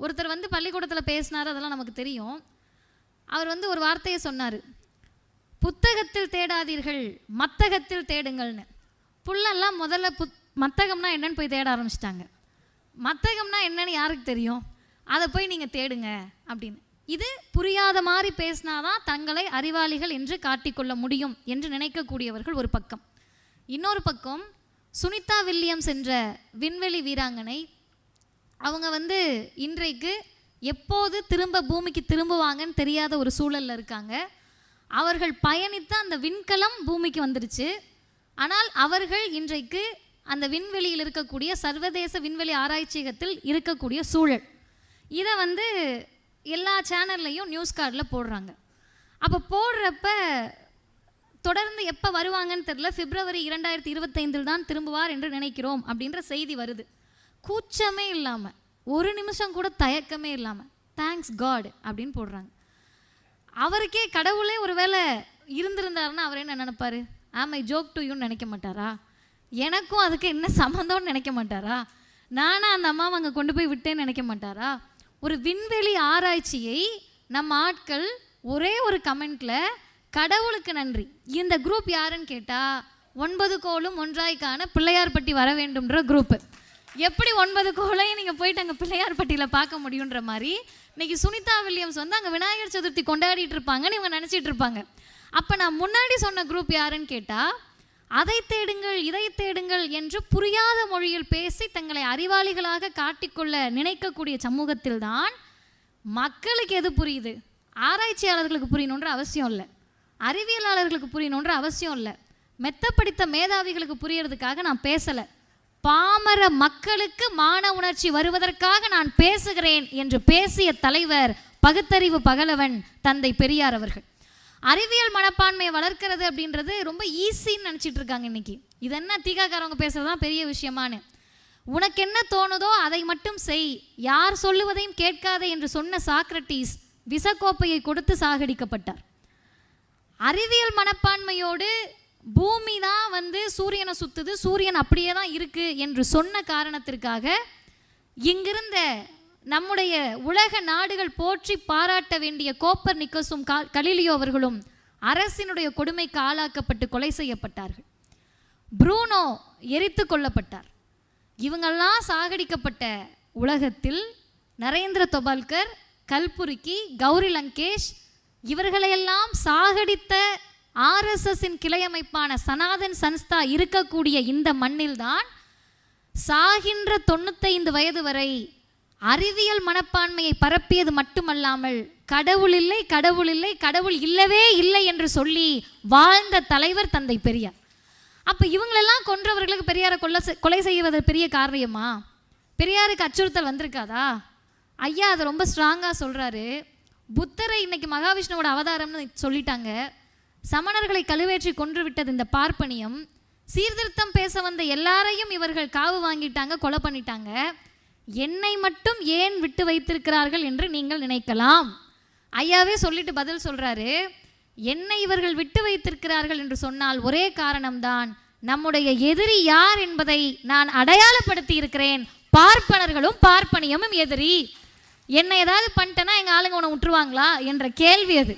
ஒருத்தர் வந்து பள்ளிக்கூடத்தில் பேசினார் அதெல்லாம் நமக்கு தெரியும். அவர் வந்து ஒரு வார்த்தையை சொன்னார். புத்தகத்தில் தேடாதீர்கள் மத்தகத்தில் தேடுங்கள்னு. புள்ளெல்லாம் முதல்ல புத் மத்தகம்னா என்னன்னு போய் தேட ஆரம்பிச்சிட்டாங்க. மத்தகம்னா என்னன்னு யாருக்கு தெரியும்? அதை போய் நீங்கள் தேடுங்க அப்படின்னு. இது புரியாத மாதிரி பேசினாதான் தங்களை அறிவாளிகள் என்று காட்டிக்கொள்ள முடியும் என்று நினைக்கக்கூடியவர்கள் ஒரு பக்கம். இன்னொரு பக்கம் சுனிதா வில்லியம்ஸ் என்ற விண்வெளி வீராங்கனை அவங்க வந்து இன்றைக்கு எப்போது திரும்ப பூமிக்கு திரும்புவாங்கன்னு தெரியாத ஒரு சூழலில் இருக்காங்க. அவர்கள் பயணித்த அந்த விண்கலம் பூமிக்கு வந்துருச்சு. ஆனால் அவர்கள் இன்றைக்கு அந்த விண்வெளியில் இருக்கக்கூடிய சர்வதேச விண்வெளி ஆராய்ச்சியகத்தில் இருக்கக்கூடிய சூழல். இதை வந்து எல்லா சேனல்லையும் நியூஸ் கார்டில் போடுறாங்க. அப்போ போடுறப்ப தொடர்ந்து எப்போ வருவாங்கன்னு தெரில பிப்ரவரி இரண்டாயிரத்தி இருபத்தைந்தில் தான் திரும்புவார் என்று நினைக்கிறோம் அப்படின்ற செய்தி வருது. கூச்சமே இல்லாமல் ஒரு நிமிஷம் கூட தயக்கமே இல்லாமல் தேங்க்ஸ் காட் அப்படின்னு போடுறாங்க. அவருக்கே கடவுளே ஒருவேளை இருந்திருந்தாருன்னா அவர் என்ன நினைப்பாரு? ஆமை ஜோக் டு யூன்னு நினைக்க மாட்டாரா? எனக்கும் அதுக்கு என்ன சம்மந்தம்னு நினைக்க மாட்டாரா? நானும் அந்த அம்மாவை அங்கே கொண்டு போய் விட்டேன்னு நினைக்க மாட்டாரா? ஒரு விண்வெளி ஆராய்ச்சியை நம்ம ஆட்கள் ஒரே ஒரு கமெண்ட்ல கடவுளுக்கு நன்றி இந்த குரூப் யாருன்னு கேட்டா ஒன்பது கோலும் ஒன்றாய்க்கான பிள்ளையார்பட்டி வர வேண்டும்ன்ற குரூப்பு. எப்படி ஒன்பது கோலையும் நீங்கள் போயிட்டு அங்கே பிள்ளையார்பட்டியில் பார்க்க முடியுன்ற மாதிரி இன்னைக்கு சுனிதா வில்லியம்ஸ் வந்து அங்கே விநாயகர் சதுர்த்தி கொண்டாடிட்டு இருப்பாங்கன்னு இவங்க நினச்சிட்டு இருப்பாங்க. அப்போ நான் முன்னாடி சொன்ன குரூப் யாருன்னு கேட்டால் அதை தேடுங்கள் இதை தேடுங்கள் என்று புரியாத மொழியில் பேசி தங்களை அறிவாளிகளாக காட்டிக்கொள்ள நினைக்கக்கூடிய சமூகத்தில் தான் மக்களுக்கு எது புரியுது? ஆராய்ச்சியாளர்களுக்கு புரியணுன்ற அவசியம் இல்லை. அறிவியலாளர்களுக்கு புரியணுன்ற அவசியம் இல்லை. மெத்த படித்த மேதாவிகளுக்கு புரியறதுக்காக நான் பேசலை. பாமர மக்களுக்கு மான உணர்ச்சி வருவதற்காக நான் பேசுகிறேன் என்று பேசிய தலைவர் பகுத்தறிவு பகலவன் தந்தை பெரியார் அவர்கள். அறிவியல் மனப்பான்மையை வளர்க்கிறது அப்படின்றது ரொம்ப ஈஸின்னு நினச்சிட்டு இருக்காங்க இன்னைக்கு. இது என்ன தீகாக்காரவங்க பேசுறது தான் பெரிய விஷயமானு உனக்கு என்ன தோணுதோ அதை மட்டும் செய். யார் சொல்லுவதையும் கேட்காதே என்று சொன்ன சாக்ரட்டீஸ் விசக்கோப்பையை கொடுத்து சாகடிக்கப்பட்டார். அறிவியல் மனப்பான்மையோடு பூமி தான் வந்து சூரியனை சுத்துது சூரியன் அப்படியே தான் இருக்கு என்று சொன்ன காரணத்திற்காக இங்கிருந்த நம்முடைய உலக நாடுகள் போற்றி பாராட்ட வேண்டிய கோப்பர் நிக்கோசும் கலிலியோ கலீலியோ அவர்களும் அரசினுடைய கொடுமைக்கு ஆளாக்கப்பட்டு கொலை செய்யப்பட்டார்கள். ப்ரூனோ எரித்து கொல்லப்பட்டார். இவங்கெல்லாம் சாகடிக்கப்பட்ட உலகத்தில் நரேந்திர தொபால்கர் கல்புருக்கி கௌரி லங்கேஷ் இவர்களையெல்லாம் சாகடித்த ஆர்எஸ்எஸ்ஸின் கிளையமைப்பான சனாதன் சன்ஸ்தா இருக்கக்கூடிய இந்த மண்ணில்தான் சாகின்ற தொண்ணூத்தைந்து வயது வரை அறிவியல் மனப்பான்மையை பரப்பியது மட்டுமல்லாமல் கடவுள் இல்லை கடவுள் இல்லை கடவுள் இல்லவே இல்லை என்று சொல்லி வாழ்ந்த தலைவர் தந்தை பெரியார். அப்போ இவங்களெல்லாம் கொன்றவர்களுக்கு பெரியாரை கொள்ள கொலை செய்வது பெரிய காரியமா? பெரியாருக்கு அச்சுறுத்தல் வந்திருக்காதா? ஐயா அதை ரொம்ப ஸ்ட்ராங்காக சொல்கிறாரு புத்தரை இன்னைக்கு மகாவிஷ்ணுவோட அவதாரம்னு சொல்லிட்டாங்க. சமணர்களை கழுவேற்றி கொன்றுவிட்டது இந்த பார்ப்பனியம். சீர்திருத்தம் பேச வந்த எல்லாரையும் இவர்கள் காவு வாங்கிட்டாங்க கொலை பண்ணிட்டாங்க. என்னை மட்டும் ஏன் விட்டு வைத்திருக்கிறார்கள் என்று நீங்கள் நினைக்கலாம். ஐயாவே சொல்லிட்டு பதில் சொல்றாரு. என்னை இவர்கள் விட்டு வைத்திருக்கிறார்கள் என்று சொன்னால் ஒரே காரணம்தான். நம்முடைய எதிரி யார் என்பதை நான் அடையாளப்படுத்தி இருக்கிறேன். பார்ப்பனர்களும் பார்ப்பனியமும் எதிரி. என்னை ஏதாவது பண்ணிட்டேன்னா எங்கள் ஆளுங்க உன்னை விட்டுருவாங்களா என்ற கேள்வி அது.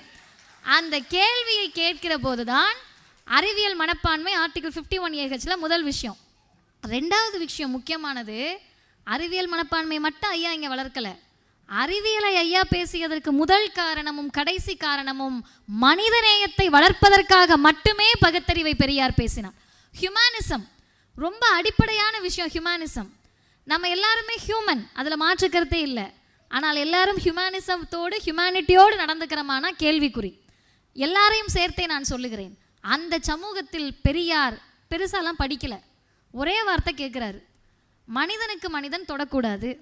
அந்த கேள்வியை கேட்கிற போது தான் அறிவியல் மனப்பான்மை ஆர்டிகல் ஃபிஃப்டி ஒன் ஏஹெச்சில் முதல் விஷயம். ரெண்டாவது விஷயம் முக்கியமானது அறிவியல் மனப்பான்மை மட்டும் ஐயா இங்கே வளர்க்கல. அறிவியலை ஐயா பேசியதற்கு முதல் காரணமும் கடைசி காரணமும் மனிதநேயத்தை வளர்ப்பதற்காக மட்டுமே பகுத்தறிவை பெரியார் பேசினார். ஹியூமனிசம் ரொம்ப அடிப்படையான விஷயம் ஹியூமனிசம் நம்ம எல்லாருமே ஹியூமன் அதில் மாற்றுக்கருத்தே இல்லை. ஆனால் எல்லாரும் ஹியூமனிசத்தோடு ஹியூமனிட்டியோடு நடந்துக்கிறோமானா கேள்விக்குறி. எல்லாரையும் சேர்த்தே நான் சொல்லுகிறேன். அந்த சமூகத்தில் பெரியார் பெருசாலாம் படிக்கல. ஒரே வார்த்தை கேட்குறாரு மனிதனுக்கு மனிதன் தொடக்கூடாது.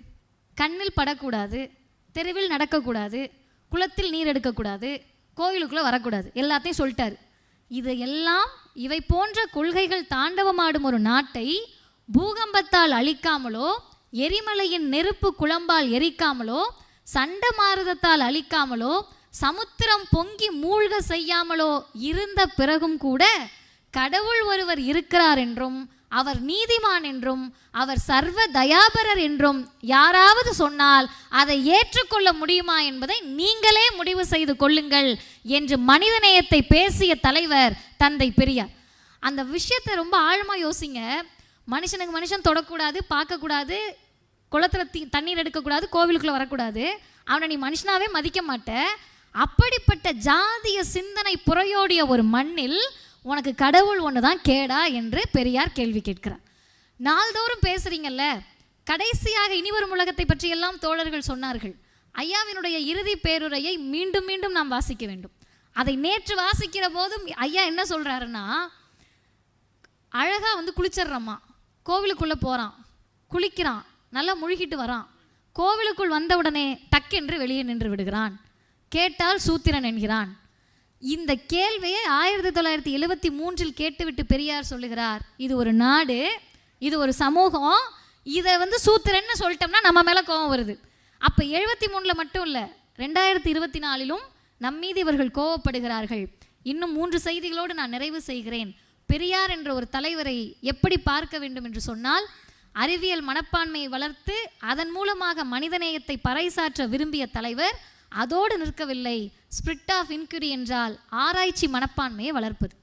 கண்ணில் படக்கூடாது. தெருவில் நடக்கக்கூடாது. குளத்தில் நீர் எடுக்கக்கூடாது. கோயிலுக்குள்ளே வரக்கூடாது. எல்லாத்தையும் சொல்லிட்டாரு. இது எல்லாம் இவை போன்ற கொள்கைகள் தாண்டவமாடும் ஒரு நாட்டை பூகம்பத்தால் அழிக்காமலோ எரிமலையின் நெருப்பு குழம்பால் எரிக்காமலோ சண்டமாருதத்தால் அழிக்காமலோ சமுத்திரம் பொங்கி மூழ்க செய்யாமலோ இருந்த பிறகும் கூட கடவுள் ஒருவர் இருக்கிறார் என்றும் அவர் நீதிமான் என்றும் அவர் சர்வ தயாபரர் என்றும் யாராவது சொன்னால் அதை ஏற்றுக்கொள்ள முடியுமா என்பதை நீங்களே முடிவு செய்து கொள்ளுங்கள் என்று மனிதநேயத்தை பேசிய தலைவர் தந்தை பெரியார். அந்த விஷயத்தை ரொம்ப ஆழமாக யோசிங்க. மனுஷனுக்கு மனுஷன் தொடக்கூடாது பார்க்கக்கூடாது குளத்துல தீ தண்ணீர் எடுக்கக்கூடாது கோவிலுக்குள்ளே வரக்கூடாது. அவனை நீ மனுஷனாவே மதிக்க மாட்டேன் அப்படிப்பட்ட ஜாதிய சிந்தனை புறையோடிய ஒரு மண்ணில் உனக்கு கடவுள் ஒன்று தான் கேடா என்று பெரியார் கேள்வி கேட்கிறார். நாள்தோறும் பேசுறீங்கல்ல கடைசியாக இனிவரும் உலகத்தை பற்றியெல்லாம் தோழர்கள் சொன்னார்கள். ஐயாவினுடைய இறுதி பேருரையை மீண்டும் மீண்டும் நாம் வாசிக்க வேண்டும். அதை நேற்று வாசிக்கிற போதும் ஐயா என்ன சொல்றாருன்னா அழகா வந்து குளிச்சிடுறம்மா கோவிலுக்குள்ள போறான் குளிக்கிறான் நல்லா முழுகிட்டு வரான். கோவிலுக்குள் வந்தவுடனே டக்கென்று வெளியே நின்று விடுகிறான். கேட்டால் சூத்திரன் என்கிறான். இந்த கேள்வியை ஆயிரத்தி தொள்ளாயிரத்தி எழுவத்தி மூன்றில் கேட்டுவிட்டு பெரியார் சொல்லுகிறார் இது ஒரு நாடு இது ஒரு சமூகம் இதை வந்து சூத்திரன்னு சொல்லிட்டோம்னா நம்ம மேலே கோபம் வருது. அப்போ எழுபத்தி மூணில் மட்டும் இல்லை ரெண்டாயிரத்தி இருபத்தி நாலிலும் நம்மீது இவர்கள் கோவப்படுகிறார்கள் இன்னும் மூன்று செய்திகளோடு நான் நிறைவு செய்கிறேன். பெரியார் என்ற ஒரு தலைவரை எப்படி பார்க்க வேண்டும் என்று சொன்னால் அறிவியல் மனப்பான்மையை வளர்த்து அதன் மூலமாக மனிதநேயத்தை பறைசாற்ற விரும்பிய தலைவர் அதோடு நிற்கவில்லை. ஸ்பிரிட் ஆஃப் இன்குரி என்றால் ஆராய்ச்சி மனப்பான்மையை வளர்ப்பது.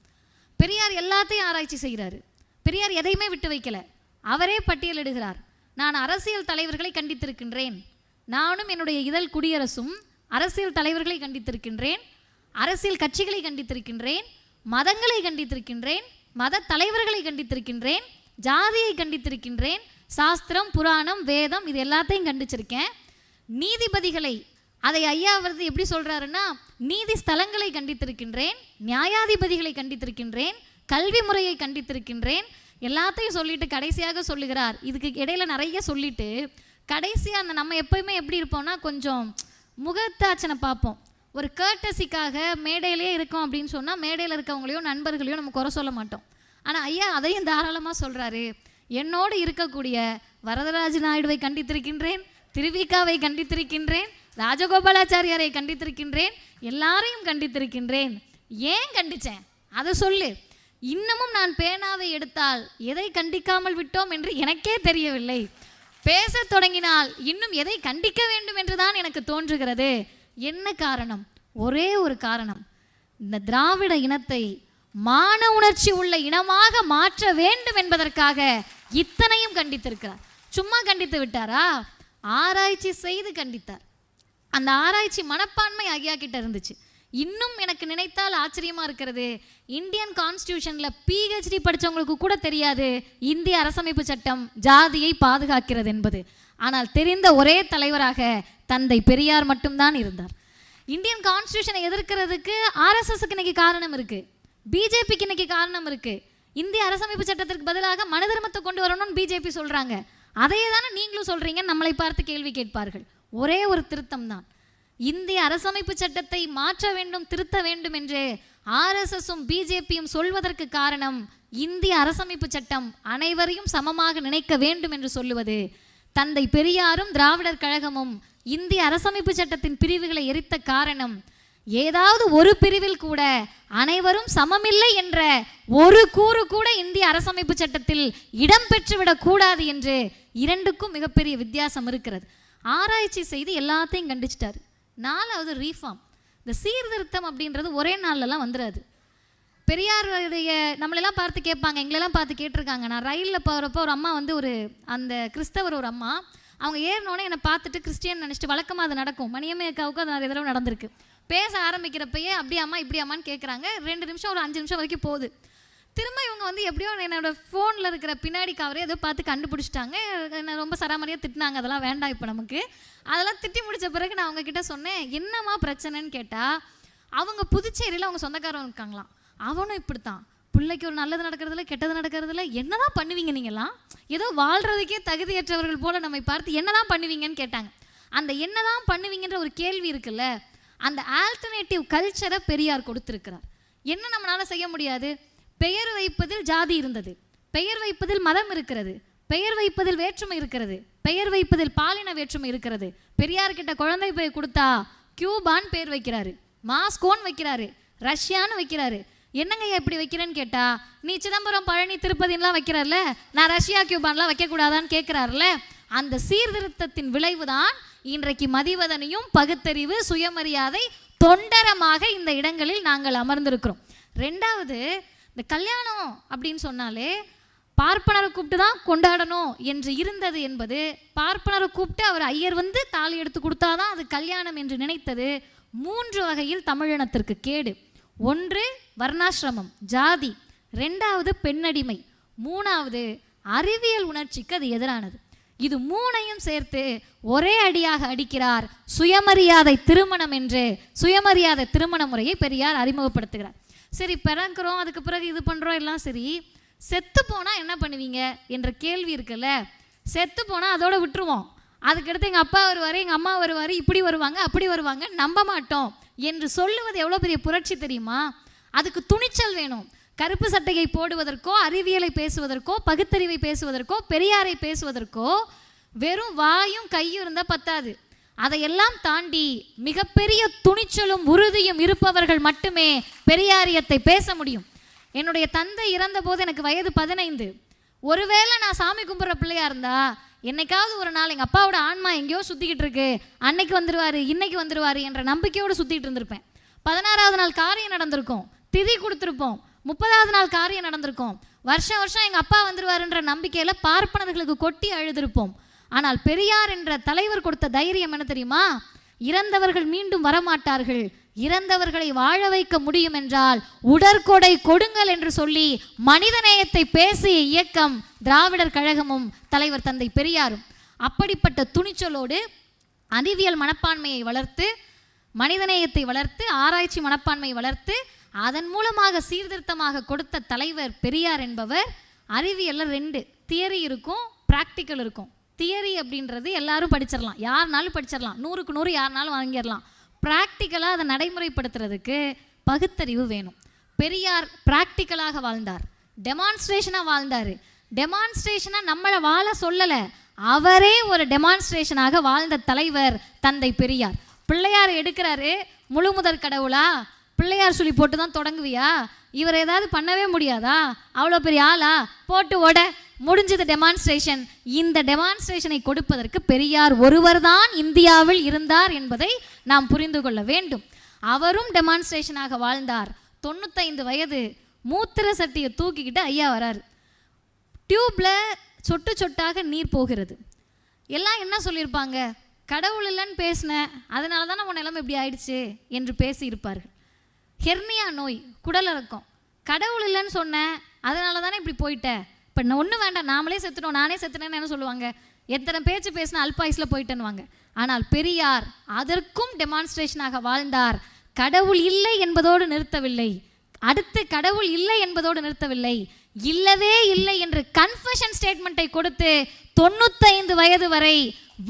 பெரியார் எல்லாத்தையும் ஆராய்ச்சி செய்கிறாரு. பெரியார் எதையுமே விட்டு வைக்கல. அவரே பட்டியலிடுகிறார் நான் அரசியல் தலைவர்களை கண்டித்திருக்கின்றேன். நானும் என்னுடைய இதழ் குடியரசும் அரசியல் தலைவர்களை கண்டித்திருக்கின்றேன். அரசியல் கட்சிகளை கண்டித்திருக்கின்றேன். மதங்களை கண்டித்திருக்கின்றேன். மத தலைவர்களை கண்டித்திருக்கின்றேன். ஜாதியை கண்டித்திருக்கின்றேன். சாஸ்திரம் புராணம் வேதம் இது எல்லாத்தையும் கண்டிச்சிருக்கேன். நீதிபதிகளை அதை ஐயா அவரது எப்படி சொல்றாருன்னா நீதி ஸ்தலங்களை கண்டித்திருக்கின்றேன் நியாயாதிபதிகளை கண்டித்திருக்கின்றேன் கல்வி முறையை கண்டித்திருக்கின்றேன். எல்லாத்தையும் சொல்லிட்டு கடைசியாக சொல்லுகிறார். இதுக்கு இடையில நிறைய சொல்லிட்டு கடைசியாக அந்த நம்ம எப்பயுமே எப்படி இருப்போம்னா கொஞ்சம் முகத்தாச்சனை பார்ப்போம். ஒரு கேர்டசிக்காக மேடையிலே இருக்கோம் அப்படின்னு சொன்னால் மேடையில் இருக்கவங்களையோ நண்பர்களையோ நம்ம குறை சொல்ல மாட்டோம். ஆனால் ஐயா அதையும் தாராளமாக சொல்கிறாரு என்னோடு இருக்கக்கூடிய வரதராஜ நாயுடுவை கண்டித்திருக்கின்றேன் திருவிக்காவை கண்டித்திருக்கின்றேன் ராஜகோபாலாச்சாரியாரை கண்டித்திருக்கின்றேன் எல்லாரையும் கண்டித்திருக்கின்றேன். ஏன் கண்டிச்சேன்? அதை சொல்லு. இன்னமும் நான் பேனாவை எடுத்தால் எதை கண்டிக்காமல் விட்டோம் என்று எனக்கே தெரியவில்லை. பேசத் தொடங்கினால் இன்னும் எதை கண்டிக்க வேண்டும் என்றுதான் எனக்கு தோன்றுகிறது. என்ன காரணம்? ஒரே ஒரு காரணம். இந்த திராவிட இனத்தை மான உணர்ச்சி உள்ள இனமாக மாற்ற வேண்டும் என்பதற்காக இத்தனையும் கண்டித்திருக்கிறார். சும்மா கண்டித்து விட்டாரா? ஆராய்ச்சி செய்து கண்டித்தார். அந்த ஆராய்ச்சி மனப்பான்மை ஐயா கிட்ட இருந்துச்சு. இன்னும் எனக்கு நினைத்தால் ஆச்சரியமாக இருக்கிறது. இந்தியன் கான்ஸ்டியூஷனில் பிஹெச்டி படிச்சவங்களுக்கு கூட தெரியாது இந்திய அரசமைப்பு சட்டம் ஜாதியை பாதுகாக்கிறது என்பது. ஆனால் தெரிந்த ஒரே தலைவராக தந்தை பெரியார் மட்டும்தான் இருந்தார். இந்தியன் கான்ஸ்டியூஷனை எதிர்க்கிறதுக்கு ஆர்எஸ்எஸ்க்கு இன்னைக்கு காரணம் இருக்குது பிஜேபிக்கு இன்னைக்கு காரணம் இருக்குது இந்திய அரசமைப்பு சட்டத்திற்கு பதிலாக மனு தர்மத்தை கொண்டு வரணும்னு பிஜேபி சொல்கிறாங்க அதையே தானே நீங்களும் சொல்கிறீங்க நம்மளை பார்த்து கேள்வி கேட்பார்கள். ஒரே ஒரு திருத்தம் தான் இந்திய அரசமைப்பு சட்டத்தை மாற்ற வேண்டும் திருத்த வேண்டும் என்று ஆர்எஸ்எஸும் பிஜேபியும் சொல்வதற்கு காரணம் இந்திய அரசமைப்பு சட்டம் அனைவரையும் சமமாக நினைக்க வேண்டும் என்று சொல்லுவது. தந்தை பெரியாரும் திராவிடர் கழகமும் இந்திய அரசமைப்பு சட்டத்தின் பிரிவுகளை எரித்த காரணம் ஏதாவது ஒரு பிரிவில் கூட அனைவரும் சமமில்லை என்ற ஒரு கூறு கூட இந்திய அரசமைப்பு சட்டத்தில் இடம்பெற்றுவிடக் கூடாது என்று இரண்டுக்கும் மிகப்பெரிய வித்தியாசம் இருக்கிறது. ஆராய்ச்சி செய்து எல்லாத்தையும் கண்டிச்சிட்டாரு. நாலாவது ரீஃபார்ம் இந்த சீர்திருத்தம் அப்படின்றது ஒரே நாள்லலாம் வந்துடாது பெரியாருடைய நம்மளெல்லாம் பார்த்து கேட்பாங்க எங்களெல்லாம் பார்த்து கேட்டிருக்காங்க. நான் ரயிலில் போகிறப்போ ஒரு அம்மா வந்து ஒரு அந்த கிறிஸ்தவர் ஒரு அம்மா அவங்க ஏறினோடனே என்னை பார்த்துட்டு கிறிஸ்டியன் நினச்சிட்டு வழக்கமாக அது நடக்கும். மணியம்மை அக்காவுக்கு அது நிறைய தடவை நடந்திருக்கு. பேச ஆரம்பிக்கிறப்பயே அப்படி அம்மா இப்படி கேட்குறாங்க ரெண்டு நிமிஷம் ஒரு அஞ்சு நிமிஷம் வரைக்கும் போகுது. திரும்ப இவங்க வந்து எப்படியோ என்னோட ஃபோனில் இருக்கிற பின்னாடி கவரே ஏதோ பார்த்து கண்டுபிடிச்சிட்டாங்க. என்ன ரொம்ப சராமரியாக திட்டினாங்க. அதெல்லாம் வேண்டாம் இப்போ நமக்கு. அதெல்லாம் திட்டி முடித்த பிறகு நான் அவங்கக்கிட்ட சொன்னேன் என்னம்மா பிரச்சனைன்னு கேட்டால் அவங்க புதுச்சேரியில் அவங்க சொந்தக்காரவங்க இருக்காங்களாம். அவனும் இப்படி தான் பிள்ளைக்கு ஒரு நல்லது நடக்கிறதுல கெட்டது நடக்கிறதுல என்னதான் பண்ணுவீங்க நீங்களாம் ஏதோ வாழ்கிறதுக்கே தகுதியற்றவர்கள் போல நம்மை பார்த்து என்னதான் பண்ணுவீங்கன்னு கேட்டாங்க. அந்த என்னதான் பண்ணுவீங்கன்ற ஒரு கேள்வி இருக்குல்ல அந்த ஆல்டர்னேட்டிவ் கல்ச்சரை பெரியார் கொடுத்துருக்கிறார். என்ன நம்மளால செய்ய முடியாது? பெயர் வைப்பதில் ஜாதி இருந்தது. பெயர் வைப்பதில் மதம் இருக்கிறது. பெயர் வைப்பதில் வேற்றுமை இருக்கிறது. பெயர் வைப்பதில் பாலின வேற்றுமை இருக்கிறது. பெரியார் கிட்ட குழந்தை பெயர் கொடுத்தா கியூபான்னு பேர் வைக்கிறாரு. மாஸ்கோன்னு வைக்கிறாரு. ரஷ்யான்னு வைக்கிறாரு. என்னங்கய்யா இப்படி வைக்கிறேன்னு கேட்டா நீ சிதம்பரம் பழனி திருப்பதின்லாம் வைக்கிறல்ல நான் ரஷ்யா கியூபான்லாம் வைக்கக்கூடாதான்னு கேட்குறாருல அந்த சீர்திருத்தத்தின் விளைவுதான் இன்றைக்கு மதிவதனையும் பகுத்தறிவு சுயமரியாதை தொண்டரமாக இந்த இடங்களில் நாங்கள் அமர்ந்திருக்கிறோம். ரெண்டாவது இந்த கல்யாணம் அப்படின்னு சொன்னாலே பார்ப்பனரை கூப்பிட்டு தான் கொண்டாடணும் என்று இருந்தது என்பது பார்ப்பனரை கூப்பிட்டு அவர் ஐயர் வந்து தாலி எடுத்து கொடுத்தாதான் அது கல்யாணம் என்று நினைத்தது மூன்று வகையில் தமிழினத்திற்கு கேடு. ஒன்று வர்ணாசிரமம் ஜாதி. ரெண்டாவது பெண்ணடிமை. மூணாவது அறிவியல் உணர்ச்சிக்கு அது எதிரானது. இது மூணையும் சேர்த்து ஒரே அடியாக அடிக்கிறார் சுயமரியாதை திருமணம் என்று சுயமரியாதை திருமண முறையை பெரியார் அறிமுகப்படுத்துகிறார். சரி பிறக்கிறோம் அதுக்கு பிறகு இது பண்ணுறோம் எல்லாம் சரி. செத்து போனால் என்ன பண்ணுவீங்க? என்ற கேள்வி இருக்குல்ல. செத்து போனால் அதோட விட்டுருவோம். அதுக்கடுத்து எங்கள் அப்பா வருவார் எங்கள் அம்மா வருவார் இப்படி வருவாங்க அப்படி வருவாங்க நம்ப மாட்டோம் என்று சொல்லுவது எவ்வளோ பெரிய புரட்சி தெரியுமா? அதுக்கு துணிச்சல் வேணும். கருப்பு சட்டையை போடுவதற்கோ அறிவியலை பேசுவதற்கோ பகுத்தறிவை பேசுவதற்கோ பெரியாரை பேசுவதற்கோ வெறும் வாயும் கையும் இருந்தால் பத்தாது. அதையெல்லாம் தாண்டி மிகப்பெரிய துணிச்சலும் உறுதியும் இருப்பவர்கள் மட்டுமே பெரியாரியத்தை பேச முடியும். என்னுடைய தந்தை இறந்தபோது எனக்கு வயது பதினைந்து. ஒருவேளை நான் சாமி கும்பிட்ற பிள்ளையா இருந்தா என்னைக்காவது ஒரு நாள் எங்கள் அப்பாவோட ஆன்மா எங்கேயோ சுற்றிக்கிட்டு இருக்கு. அன்னைக்கு வந்துருவாரு இன்னைக்கு வந்துருவாரு என்ற நம்பிக்கையோடு சுற்றிட்டு இருந்திருப்பேன். பதினாறாவது நாள் காரியம் நடந்திருக்கும். திதி கொடுத்துருப்போம். முப்பதாவது நாள் காரியம் நடந்திருக்கும். வருஷம் வருஷம் எங்கள் அப்பா வந்துருவாருன்ற நம்பிக்கையில் பார்ப்பனர்களுக்கு கொட்டி அழுதிருப்போம். ஆனால் பெரியார் என்ற தலைவர் கொடுத்த தைரியம் என்ன தெரியுமா? இறந்தவர்கள் மீண்டும் வரமாட்டார்கள். இறந்தவர்களை வாழ வைக்க முடியும் என்றால் உடற்கொடை கொடுங்கள் என்று சொல்லி மனிதநேயத்தை பேசிய இயக்கம் திராவிடர் கழகமும் தலைவர் தந்தை பெரியாரும் அப்படிப்பட்ட துணிச்சலோடு அறிவியல் மனப்பான்மையை வளர்த்து மனிதநேயத்தை வளர்த்து ஆராய்ச்சி மனப்பான்மையை வளர்த்து அதன் மூலமாக சீர்திருத்தமாக கொடுத்த தலைவர் பெரியார் என்பவர் அறிவியலில் ரெண்டு. தியரி இருக்கும் ப்ராக்டிக்கல் இருக்கும். தியரி அப்படின்றது எல்லாரும் படிச்சிடலாம். யாருனாலும் படிச்சிடலாம். நூறுக்கு நூறு யாருனாலும் வாங்கிடலாம். ப்ராக்டிக்கலாக அதை நடைமுறைப்படுத்துறதுக்கு பகுத்தறிவு வேணும். பெரியார் ப்ராக்டிக்கலாக வாழ்ந்தார். டெமான்ஸ்ட்ரேஷனாக வாழ்ந்தார். டெமான்ஸ்ட்ரேஷனாக நம்மளை வாழ சொல்லலை. அவரே ஒரு டெமான்ஸ்ட்ரேஷனாக வாழ்ந்த தலைவர் தந்தை பெரியார். பிள்ளையார் எடுக்கிறாரு முழு முதற் கடவுளா? பிள்ளையார் சொல்லி போட்டு தான் தொடங்குவியா? இவர் ஏதாவது பண்ணவே முடியாதா? அவ்வளோ பெரிய ஆளா? போட்டு ஓட. முடிஞ்சது டெமான்ஸ்ட்ரேஷன் இந்த டெமான்ஸ்ட்ரேஷனை கொடுப்பதற்கு பெரியார் ஒருவர்தான் இந்தியாவில் இருந்தார் என்பதை நாம் புரிந்து கொள்ள வேண்டும். அவரும் டெமான்ஸ்ட்ரேஷனாக வாழ்ந்தார். தொண்ணூத்தைந்து வயது மூத்திர சட்டியை தூக்கிக்கிட்டு ஐயா வராரு. டியூப்ல சொட்டு சொட்டாக நீர் போகிறது. எல்லாம் என்ன சொல்லியிருப்பாங்க? கடவுள் இல்லைன்னு பேசினேன் அதனால தான் நம்ம நிலைமை இப்படி ஆயிடுச்சு என்று பேசியிருப்பார்கள். ஹெர்னியா நோய் குடல் இறக்கம். கடவுள் இல்லைன்னு சொன்னேன் அதனால தானே இப்படி போயிட்டேன் இப்போ நான் ஒன்றும் வேண்டாம் நாமளே செத்துட்டோம் நானே செத்துனேன்னு என்ன சொல்லுவாங்க? எத்தனை பேச்சு பேசினா அல்பாயுஸில் போயிட்டேன்னுவாங்க. ஆனால் பெரியார் அதற்கும் டெமான்ஸ்ட்ரேஷனாக வாழ்ந்தார். கடவுள் இல்லை என்பதோடு நிறுத்தவில்லை. அடுத்து கடவுள் இல்லை என்பதோடு நிறுத்தவில்லை. இல்லவே இல்லை என்று கன்ஃபஷன் ஸ்டேட்மெண்ட்டை கொடுத்து தொண்ணூத்தைந்து வயது வரை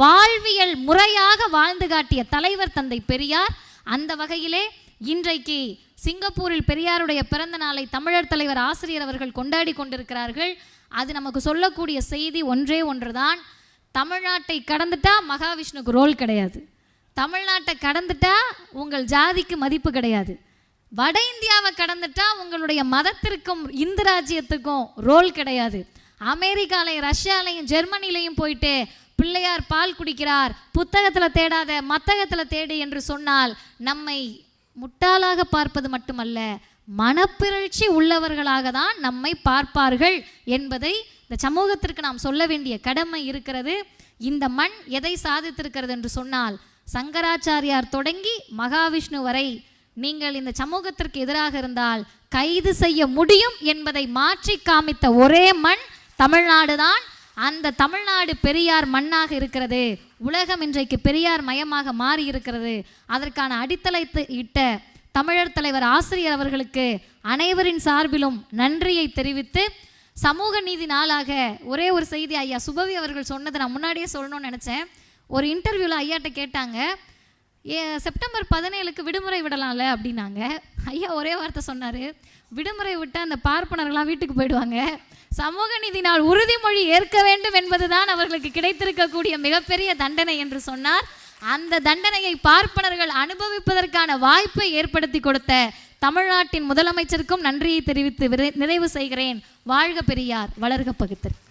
வாழ்வியல் முறையாக வாழ்ந்து காட்டிய தலைவர் தந்தை பெரியார் அந்த வகையிலே இன்றைக்கு சிங்கப்பூரில் பெரியாருடைய பிறந்த நாளை தமிழர் தலைவர் ஆசிரியர் அவர்கள் கொண்டாடி கொண்டிருக்கிறார்கள். அது நமக்கு சொல்லக்கூடிய செய்தி ஒன்றே ஒன்றுதான். தமிழ்நாட்டை கடந்துட்டா மகாவிஷ்ணுக்கு ரோல் கிடையாது. தமிழ்நாட்டை கடந்துட்டா உங்கள் ஜாதிக்கு மதிப்பு கிடையாது. வட இந்தியாவை கடந்துட்டா உங்களுடைய மதத்திற்கும் இந்து ராஜ்யத்துக்கும் ரோல் கிடையாது. அமெரிக்காலையும் ரஷ்யாலையும் ஜெர்மனிலையும் போயிட்டு பிள்ளையார் பால் குடிக்கிறார். புத்தகத்தில் தேடாத மத்தகத்தில் தேடு என்று சொன்னால் நம்மை முட்டாளாக பார்ப்பது மட்டுமல்ல மனப்பிறழ்ச்சி உள்ளவர்களாக தான் நம்மை பார்ப்பார்கள் என்பதை இந்த சமூகத்திற்கு நாம் சொல்ல வேண்டிய கடமை இருக்கிறது. இந்த மண் எதை சாதித்திருக்கிறது என்று சொன்னால் சங்கராச்சாரியார் தொடங்கி மகாவிஷ்ணு வரை நீங்கள் இந்த சமூகத்திற்கு எதிராக இருந்தால் கைது செய்ய முடியும் என்பதை மாற்றி காமித்த ஒரே மண் தமிழ்நாடு தான் அந்த தமிழ்நாடு பெரியார் மண்ணாக இருக்கிறது. உலகம் இன்றைக்கு பெரியார் மயமாக மாறி இருக்கிறது அதற்கான அடித்தளத்தை இட்ட தமிழர் தலைவர் ஆசிரியர் அவர்களுக்கு அனைவரின் சார்பிலும் நன்றியை தெரிவித்து சமூக நீதி நாளாக ஒரே ஒரு செய்தி ஐயா சுபவி அவர்கள் சொன்னதை நான் முன்னாடியே சொல்லணும்னு நினச்சேன். ஒரு இன்டர்வியூவில் ஐயாட்ட கேட்டாங்க ஏ செப்டம்பர் பதினேழுக்கு விடுமுறை விடலாம்ல? அப்படின்னாங்க. ஐயா ஒரே வார்த்தை சொன்னார் விடுமுறை விட்டால் அந்த பார்ப்பனர்கள்லாம் வீட்டுக்கு போயிடுவாங்க. சமூக நீதி நாள் உறுதிமொழி ஏற்க வேண்டும் என்பதுதான் அவர்களுக்கு கிடைத்திருக்கக்கூடிய மிகப்பெரிய தண்டனை என்று சொன்னார். அந்த தண்டனையை பார்ப்பனர்கள் அனுபவிப்பதற்கான வாய்ப்பை ஏற்படுத்தி கொடுத்த தமிழ்நாட்டின் முதலமைச்சருக்கும் நன்றியை தெரிவித்து விரை- நிறைவு செய்கிறேன். வாழ்க பெரியார். வளர்க பகுத்தர்